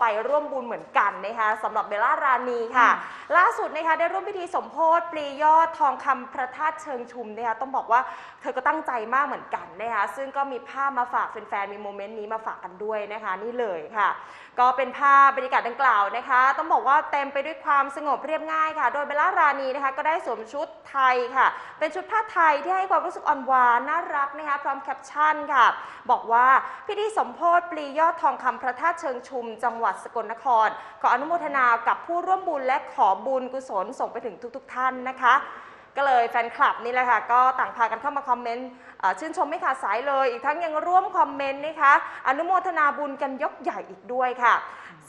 ไปร่วมบุญเหมือนกันนะคะสำหรับเบลล่ารานีค่ะ ล่าสุดนะคะได้ร่วมพิธีสมโพธิปลียอดทองคำพระธาตุเชิงชุมนะคะต้องบอกว่าเธอก็ตั้งใจมากเหมือนกันนะคะซึ่งก็มีภาพมาฝากแฟนๆมีโมเมนต์นี้มาฝากกันด้วยนะคะนี่เลยค่ะ ก็เป็นภาพบรรยากาศดังกล่าวนะคะ ต้องบอกว่าเต็มไปด้วยความสงบเรียบง่ายค่ะ โดยเบลล่ารานีนะคะก็ได้สวมชุดไทยค่ะ เป็นชุดผ้าไทยที่ให้ความรู้สึกอ่อนหวานน่ารักนะคะพร้อมแคปชั่นค่ะ บอกว่าพิธีสมโพธิปลียอดทองคำพระธาตุเชิงชุมจังหวัดสกลนคร ขออนุโมทนากับผู้ร่วมบุญและขอบุญกุศลส่งไปถึงทุก ๆ ท่านนะคะ ก็เลยแฟนคลับนี่แหละค่ะก็ต่างพากันเข้ามาคอมเมนต์ชื่นชมไม่ขาดสายเลย อีกทั้งยังร่วมคอมเมนต์นะคะอนุโมทนาบุญกันยกใหญ่อีกด้วยค่ะ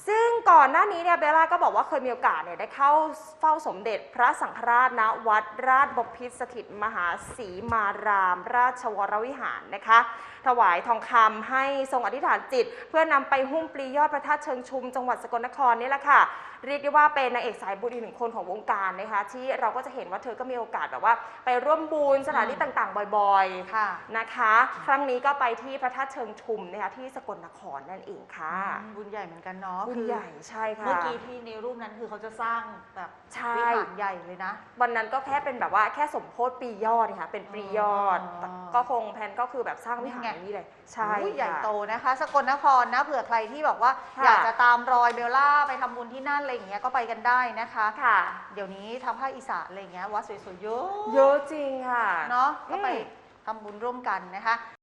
ซึ่งก่อนหน้านี้เนี่ยเบลล่าก็บอกว่าเคยมีโอกาสเนี่ยได้เข้าเฝ้าสมเด็จพระสังฆราชณวัดราชบพิตรสถิตมหาศรีมาราม ราชวรวิหารนะคะ ถวายทองคำให้ทรงอธิษฐานจิต เพื่อนำไปหุ้มปลียอดพระธาตุเชิงชุม จังหวัดสกลนครนี่แหละค่ะ เรียกได้ว่าเป็นนางเอกสายบุญอีกหนึ่งคนของวงการนะคะที่เราก็จะเห็นว่าเธอก็มีโอกาสแบบว่า ไปร่วมบุญสถานที่ต่างๆ บ่อยๆค่ะนะคะ ครั้งนี้ก็ไปที่พระธาตุเชิงชุมนะคะที่สกลนครนั่นเองค่ะบุญใหญ่เหมือนกันเนาะบุญคือใหญ่ใช่ค่ะ เมื่อกี้ที่ในรูปนั้นคือเขาจะสร้างแบบใช่ วิหารใหญ่เลยนะ วันนั้นก็แค่เป็นแบบว่าแค่สมโพธิปียอดค่ะเป็นปียอดอ๋อ แต่ก็คงแผนก็คือแบบสร้างวิหารนี่ไงนี้เลยใช่อุ้ยใหญ่ค่ะ โตนะคะ สกลนครนะเผื่อใครที่บอกว่า ค่ะ อยากจะตามรอยเบลล่าไปทำบุญที่นั่นอะไรอย่างเงี้ยก็ไปกันได้นะคะ ค่ะ เดี๋ยวนี้ทางภาคอีสานอะไรอย่างเงี้ยวัดสวยๆเยอะเยอะจริงค่ะ เนาะก็ไปอืมทำบุญร่วมกันนะคะ